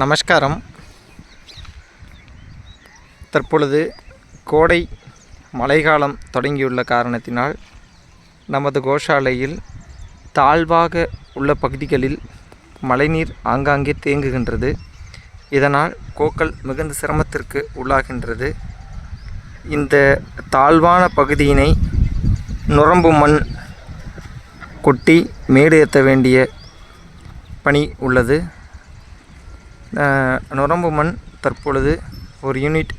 நமஸ்காரம். தற்பொழுது கோடை மழைக்காலம் தொடங்கியுள்ள காரணத்தினால் நமது கோஷாலையில் தாழ்வாக உள்ள பகுதிகளில் மழைநீர் ஆங்காங்கே தேங்குகின்றது. இதனால் கோக்கள் மிகுந்த சிரமத்திற்கு உள்ளாகின்றது. இந்த தாழ்வான பகுதியினை நுரம்பு மண் கொட்டி மேடு ஏற்ற வேண்டிய பணி உள்ளது. நுரம்பு மண் தற்பொழுது ஒரு யூனிட்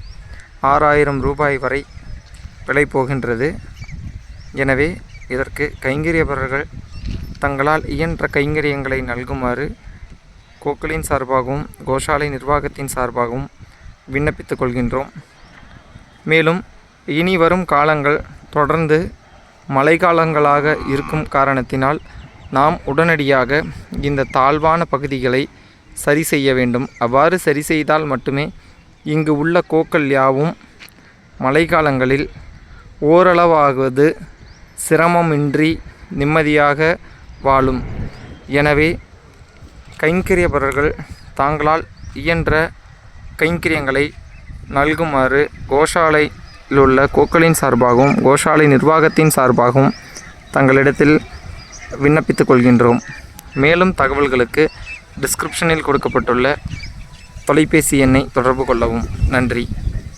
ஆறாயிரம் ரூபாய் வரை விலை போகின்றது. எனவே இதற்கு கைங்கரியவர்கள் தங்களால் இயன்ற கைங்கரியங்களை நல்குமாறு கோக்களின் சார்பாகவும் கோஷாலை நிர்வாகத்தின் சார்பாகவும் விண்ணப்பித்துக் கொள்கின்றோம். மேலும் இனி வரும் காலங்கள் தொடர்ந்து மழைக்காலங்களாக இருக்கும் காரணத்தினால் நாம் உடனடியாக இந்த தாழ்வான பகுதிகளை சரி செய்ய வேண்டும். அவ்வாறு சரி செய்தால் மட்டுமே இங்கு உள்ள கோக்கள் யாவும் மழைக்காலங்களில் ஓரளவாவது சிரமமின்றி நிம்மதியாக வாழும். எனவே கைங்கரியபரர்கள் தாங்களால் இயன்ற கைங்கரியங்களை நல்குமாறு கோஷாலையில் உள்ள கோக்களின் சார்பாகவும் கோஷாலை நிர்வாகத்தின் சார்பாகவும் தங்களிடத்தில் விண்ணப்பித்துக் கொள்கின்றோம். மேலும் தகவல்களுக்கு டிஸ்கிரிப்ஷனில் கொடுக்கப்பட்டுள்ள தொலைபேசி எண்ணை தொடர்பு கொள்ளவும். நன்றி.